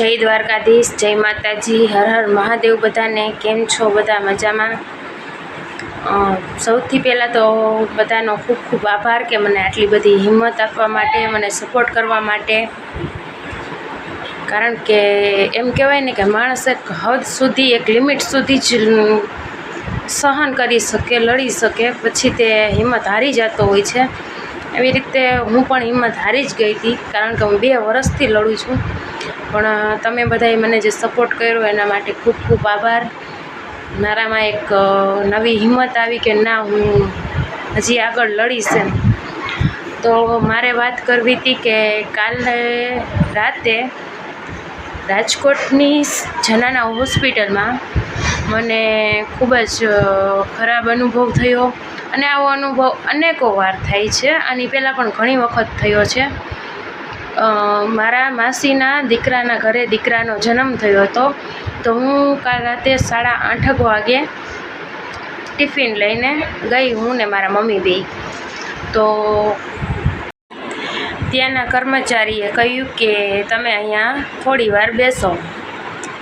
જય દ્વારકાધીશ, જય માતાજી, હર હર મહાદેવ બધાને. કેમ છો બધા મજામાં? સૌથી પહેલાં તો બધાનો ખૂબ ખૂબ આભાર કે મને આટલી બધી હિંમત આપવા માટે, મને સપોર્ટ કરવા માટે. કારણ કે એમ કહેવાય ને કે માણસ એક હદ સુધી, એક લિમિટ સુધી જ સહન કરી શકે, લડી શકે, પછી તે હિંમત હારી જતો હોય છે. એવી રીતે હું પણ હિંમત હારી જ ગઈ હતી, કારણ કે હું બે વર્ષથી લડું છું. પણ તમે બધાએ મને જે સપોર્ટ કર્યો એના માટે ખૂબ ખૂબ આભાર. મારામાં એક નવી હિંમત આવી કે ના, હું હજી આગળ લડીશ એમ. તો મારે વાત કરવી હતી કે કાલે રાતે રાજકોટની જનાના હોસ્પિટલમાં મને ખૂબ જ ખરાબ અનુભવ થયો. અને આવો અનુભવ અનેકો વાર થાય છે. આની પહેલાં પણ ઘણી વખત થયો છે. મારા માસીના દીકરાના ઘરે દીકરાનો જન્મ થયો હતો. તો હું કાલ રાતે સાડા આઠક વાગે ટિફિન લઈને ગઈ, હું ને મારા મમ્મી બે. તો ત્યાંના કર્મચારીએ કહ્યું કે તમે અહીંયા થોડી વાર બેસો.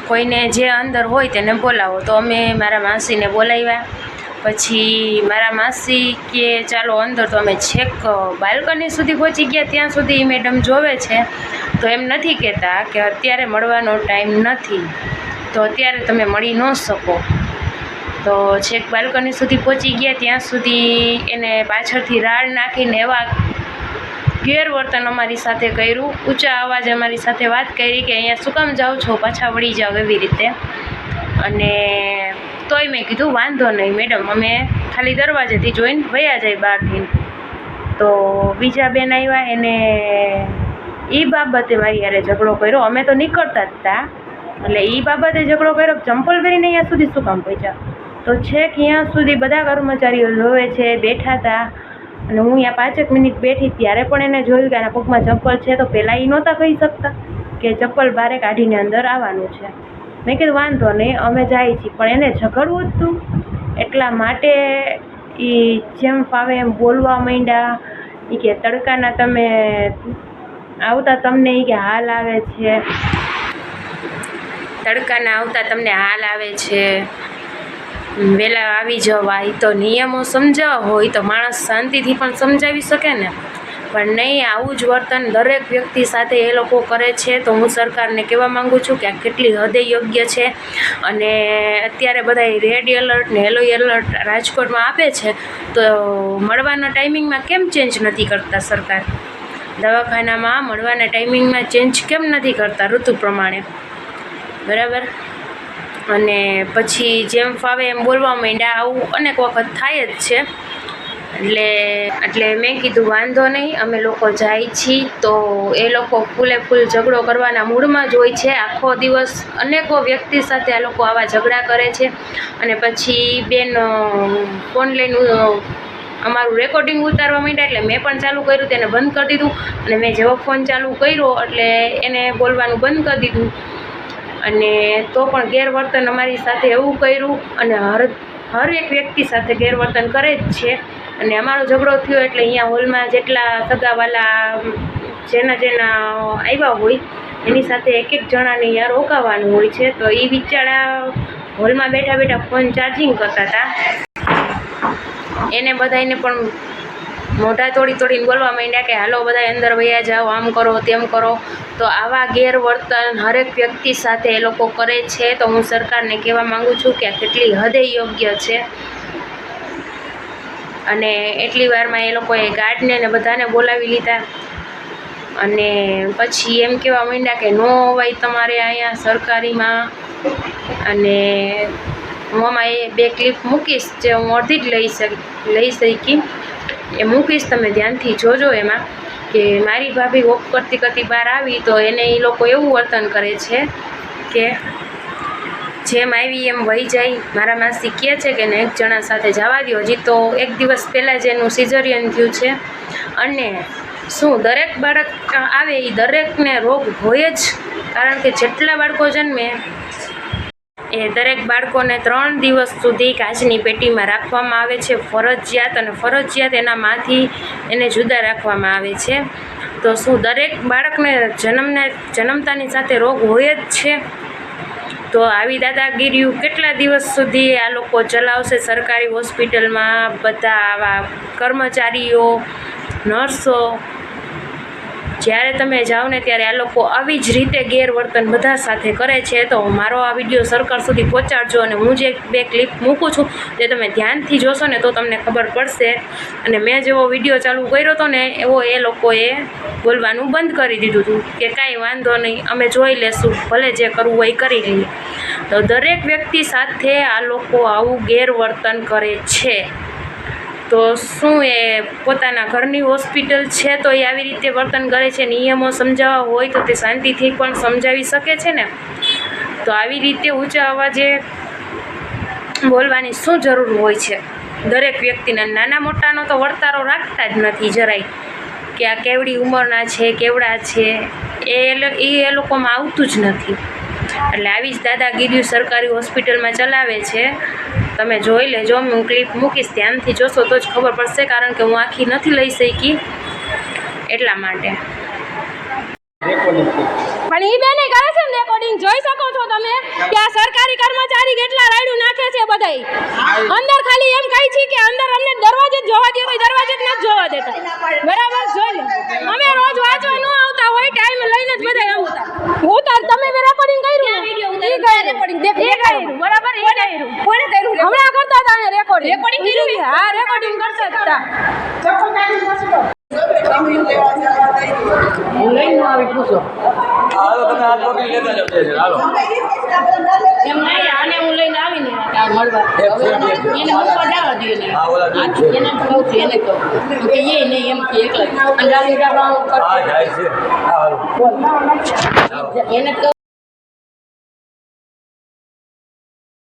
કોઈને જે અંદર હોય તેને બોલાવો. તો અમે મારા માસીને બોલાવ્યા. પછી મારા માસી કે ચાલો અંદર તો અમે છેક બાલ્કની સુધી પહોંચી ગયા. ત્યાં સુધી મેડમ જોવે છે. તો એમ નથી કહેતા કે અત્યારે મળવાનો ટાઈમ નથી. તો અત્યારે તમે મળી ન શકો. તો છેક બાલ્કની સુધી પહોંચી ગયા. ત્યાં સુધી એને પાછળથી રાડ નાખીને એવા ગેરવર્તન અમારી સાથે કર્યું. ઊંચા અવાજ અમારી સાથે વાત કરી કે અહીંયા શું કામ જાઓ છો? પાછા વળી જાઓ એવી રીતે. અને તોય મેં કીધું, વાંધો નહીં મેડમ, અમે ખાલી દરવાજેથી જોઈને વયા જાય બહારથી તો બીજા બેન આવ્યા, એને એ બાબતે મારી યારે ઝઘડો કર્યો. અમે તો નીકળતા જ હતા એટલે એ બાબતે ઝઘડો કર્યો ચંપલ કરીને અહીંયા સુધી શું કામ પહોંચ્યા? તો છેક અહીંયા સુધી બધા કર્મચારીઓ જોવે છે, બેઠા હતા અને હું અહીંયા પાંચેક મિનિટ બેઠી ત્યારે પણ એને જોયું કે આના પગમાં ચંપલ છે, તો પહેલાં એ નહોતા કહી શકતા કે ચપ્પલ બારે કાઢીને અંદર આવવાનું છે. મેં કીધું, વાંધો નહીં, અમે જાય છીએ. પણ એને ઝઘડવું જ હતું. એટલા માટે એ જેમ ફાવે એમ બોલવા માંડ્યા. એ કે, તડકાના તમે આવતા તમને એ કે હાલ આવે છે. તડકાના આવતા તમને હાલ આવે છે. વહેલા આવી જવા એ તો નિયમો સમજાવવા હોય, તો માણસ શાંતિથી પણ સમજાવી શકે ને. પણ નહીં, આવું જ વર્તન દરેક વ્યક્તિ સાથે એ લોકો કરે છે. તો હું સરકારને કહેવા માગું છું કે આ કેટલી હદે યોગ્ય છે અને અત્યારે બધા રેડ એલર્ટ ને યલો એલર્ટ રાજકોટમાં આપે છે. તો મળવાના ટાઈમિંગમાં કેમ ચેન્જ નથી કરતા સરકાર? દવાખાનામાં મળવાના ટાઈમિંગમાં ચેન્જ કેમ નથી કરતા ઋતુ પ્રમાણે? બરાબર? અને પછી જેમ ફાવે એમ બોલવા માંડ્યા આવું અનેક વખત થાય જ છે. એટલે એટલે મેં કીધું, વાંધો નહીં, અમે લોકો જાય છીએ તો એ લોકો ફૂલે ફૂલ ઝઘડો કરવાના મૂડમાં જ હોય છે. આખો દિવસ અનેકો વ્યક્તિ સાથે આ લોકો આવા ઝઘડા કરે છે. અને પછી બેન ફોન લઈને અમારું રેકોર્ડિંગ ઉતારવા માંડ્યા એટલે મેં પણ ચાલુ કર્યું તેને બંધ કરી દીધું. અને મેં જેવો ફોન ચાલુ કર્યો એટલે એને બોલવાનું બંધ કરી દીધું. અને તો પણ ગેરવર્તન અમારી સાથે એવું કર્યું. અને હર હર એક વ્યક્તિ સાથે ગેરવર્તન કરે જ છે. અને અમારો ઝઘડો થયો એટલે અહીંયા હોલમાં જેટલા સગાવાલા જેના જેના આવ્યા હોય, એની સાથે એક એક જણાને અહીંયા રોકાવાનું હોય છે. તો એ બિચારા હોલમાં બેઠા બેઠા ફોન ચાર્જિંગ કરતા હતા. એને બધાને પણ મોઢા તોડી તોડીને બોલવા માંડ્યા કે, હાલો બધા અંદર વયા જાઓ, આમ કરો, તેમ કરો. તો આવા ગેરવર્તન હરેક વ્યક્તિ સાથે એ લોકો કરે છે. તો હું સરકારને કહેવા માંગુ છું કે કેટલી હદે યોગ્ય છે. અને એટલી વારમાં એ લોકોએ ગાર્ડને ને બધાને બોલાવી લીધા. અને પછી એમ કહેવા માંડ્યા કે, નો અવાય તમારે અહીંયા સરકારીમાં અને હું આમાં એ બે ક્લિપ મૂકીશ જે હું અડધી જ લઈ શકી લઈ શકી. એ મૂકીશ તમે ધ્યાનથી જોજો એમાં કે મારી ભાભી વોક કરતી કરતી બહાર આવી તો એને એ લોકો એવું વર્તન કરે છે કે જેમ આવી એમ વહી જાય. મારા માસી કહે છે કે ને એક જણા સાથે જવા દો હજી તો એક દિવસ પહેલાં જ એનું સિઝરિયન થયું છે. અને શું દરેક બાળક આવે એ દરેકને રોગ હોય જ. કારણ કે જેટલા બાળકો જન્મે એ દરેક બાળકોને ત્રણ દિવસ સુધી કાચની પેટીમાં રાખવામાં આવે છે. ફરજિયાત અને ફરજિયાત એના માંથી એને જુદા રાખવામાં આવે છે. તો શું દરેક બાળકને જન્મને જન્મતાની સાથે રોગ હોય જ છે? તો આવી દાદાગીરીઓ કેટલા દિવસ સુધી આ લોકો ચલાવશે? સરકારી હોસ્પિટલમાં બધા આવા કર્મચારીઓ, નર્સો જ્યારે તમે જાઓ ને ત્યારે આ લોકો આવી જ રીતે ગેરવર્તન બધા સાથે કરે છે, તો મારો આ વીડિયો સરકાર સુધી પહોંચાડજો અને હું જે બે ક્લિપ મૂકું છું તે તમે ધ્યાનથી જોશો ને તો તમને ખબર પડશે. અને મેં જેવો વીડિયો ચાલુ કર્યો હતો ને, એવો એ લોકોએ બોલવાનું બંધ કરી દીધું હતું કે કાંઈ વાંધો નહીં, અમે જોઈ લેશું, ભલે જે કરવું હોય કરી લઈએ. તો દરેક વ્યક્તિ સાથે આ લોકો આવું ગેરવર્તન કરે છે. તો શું એ પોતાના ઘરની હોસ્પિટલ છે તો એ આવી રીતે વર્તન કરે છે નિયમો સમજાવવા હોય તો તે શાંતિથી પણ સમજાવી શકે છે ને? તો આવી રીતે ઊંચા અવાજે બોલવાની શું જરૂર હોય છે? દરેક વ્યક્તિને નાના મોટાનો તો વર્તારો રાખતા જ નથી જરાય. કે આ કેવડી ઉંમરના છે, કેવડા છે, એ એ એ લોકોમાં આવતું જ નથી. એટલે આવી જ દાદાગીરી સરકારી હોસ્પિટલમાં ચલાવે છે. તમે જોઈ લેજો. હું ક્લિપ મૂકીશ ધ્યાનથી જોશો તો જ ખબર પડશે કારણ કે હું આખી નથી લઈ શકી એટલા માટે. પણ ઈ બેને કરે છે ને રેકોર્ડિંગ જોઈ શકો છો તમે? કે આ સરકારી કર્મચારી કેટલા રાયડું નાખે છે બધાય? અંદર ખાલી એમ કહી છે કે અંદર અમને દરવાજે જ જોવા દે કોઈ દરવાજે જ નથી જોવા દેતા. બરાબર જોઈ લો. અમે રોજ વાંચવા ન આવતા હોય ટાઈમ લઈને જ બધાય આવતા. ઉતાર તમે બે રેકોર્ડિંગ કર્યું? ઈ રેકોર્ડિંગ દેખ ઈ કર્યું બરાબર ઈ કર્યું કોણે કર્યું હમણાં કરતા રેકોર્ડિંગ કર્યું હા રેકોર્ડિંગ કરશે જ તા. હાલો તમે હાથ પકડી લેતા જાઓ. જય જય. હાલો. એમ નહીં આને હું લઈને આવીને આ મળવા એને મૂકવા જવા દે ને હા, ઓલા દૂધ છે. એને કહું છું એને કહું. કે એ નહીં એમ કે એકલા હા હા એને કહું